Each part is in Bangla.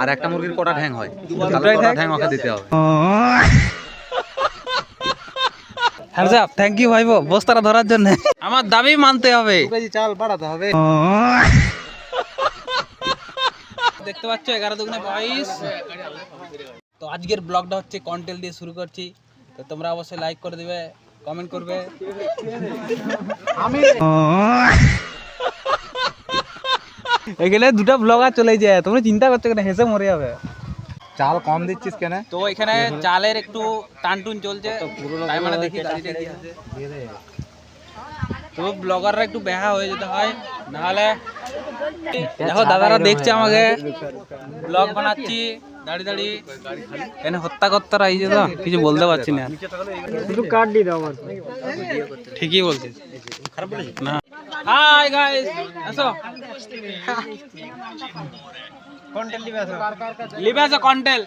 আর একটা মুরগির কটা ঠ্যাং হয়। কটা ঠ্যাং? ওকে দিতে হবে। হ্যাঁ থ্যাংক ইউ ভাইবো বস্তাটা ধরার জন্য। আমার দাবি মানতে হবে। চাল বাড়াতে হবে। দেখতে পাচ্ছ এগারো দুগুনে বাইশ। তো আজকের ব্লগটা হচ্ছে কন্টেন্ট দিয়ে শুরু করছি। তো তোমরা অবশ্যই লাইক করে দিবে কমেন্ট করবে। আমি এখানে দুটো ব্লগার চলে যায়। তোমরা চিন্তা করছ কেন? হেসে মরে যাবে। চাল কম দিচ্ছিস কেন? তো এখানে চালের একটু টানটুন চলছে। তাই মানে দেখি। তো ব্লগাররা একটু বেহা হয়ে যেতে হয়। নাহলে দেখো দাদারা দেখছে আমাকে। ব্লগ বানাচ্ছি দাঁড়ি দাঁড়ি। এখানে হত্যা কর্তারা এই যে তো কিছু বলতে পারছি না। শুধু কার্ড দিয়ে দাও ঠিকই বলছিস। না। হাই গাইস আসো কন্টেন্ট দিবে আসো লিবে আসো কন্টেল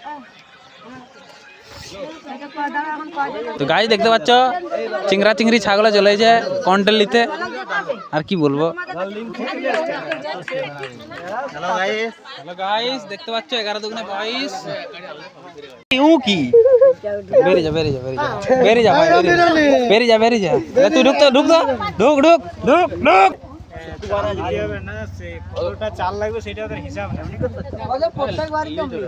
তো গাছ দেখতে পাচ্ছ? চিংড়া চিংড়ি ছাগলে চলে যায় কন্টেল নিতে। আর কি বলব? হ্যালো গাইস হ্যালো গাইস দেখতে পাচ্ছ এগারো দুগুনে বাইশ। ইউ কি? যা যা যা। যা ভাই যা। তুই ঢুক তো ঢুক তো ঢুক ঢুক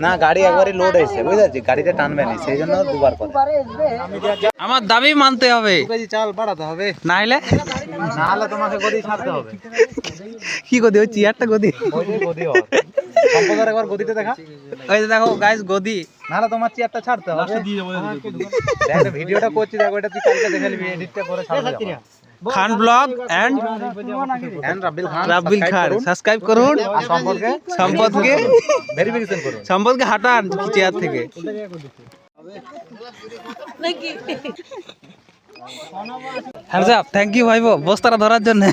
না গাড়ি একবারই লোড হয়েছে বুঝতে পারছি গাড়িতে টানবে না সেই জন্য দুবার করে। আমার দাবি মানতে হবে। চাল বাড়াতে হবে। না হলে না হলে তোমাকে গদি ছাড়তে হবে। কি গদি ওই চেয়ারটা গদি? ওই গদি হবে। সম্পদের একবার গদিতে দেখা। ওই যে দেখো গাইস গদি। নাহলে তোমার চেয়ারটা ছাড়তে হবে। দেখ ভিডিওটা করছি দেখো এটা তুই কালকে দেখে নিবি এডিটটা করে ছাড়বি খান ব্লগ এন্ড এন্ড রাব্বিল খান রাব্বিল খান সাবস্ক্রাইব করুন। আর সম্পর্কে সম্পদকে? ভেরিফিকেশন করুন। সম্পদকে হাঁটান চেয়ার থেকে। হ্যাঁ থ্যাংক ইউ ভাইবো। বস্তাটা ধরার জন্য।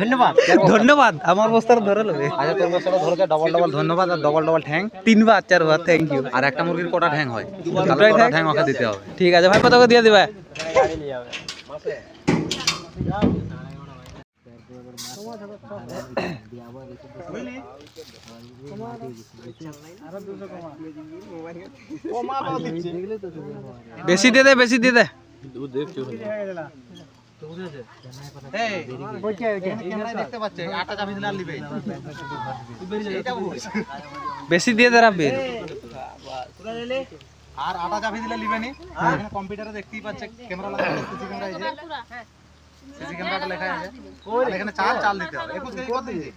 ধন্যবাদ। ধন্যবাদ আমার বস্তাটা ধরে নেবে। আচ্ছা তোর বছর ধরে ডবল ডবল ধন্যবাদ আর ডবল ডবল ঠ্যাং। তিনবার চারবার থ্যাংক ইউ আর একটা মুরগির কটা ঠ্যাং হয়? দুটাই? ঠ্যাং? ওকে দিতে হবে। ঠিক আছে ভাইপো তোকে দিয়ে দিবে। বেশি দিয়ে দে বেশি দিয়ে দে বেশি দিয়ে দে আর আটা চাপি দিলে লিবেনি এখানে কম্পিউটারে দেখতেই পাচ্ছে ক্যামেরা লাগানো সিসি ক্যামেরা এই যে। সিসি ক্যামেরাটা লেখা আছে। এখানে চাল চাল দিতে হবে। একুশ কেজি কত দিয়েছি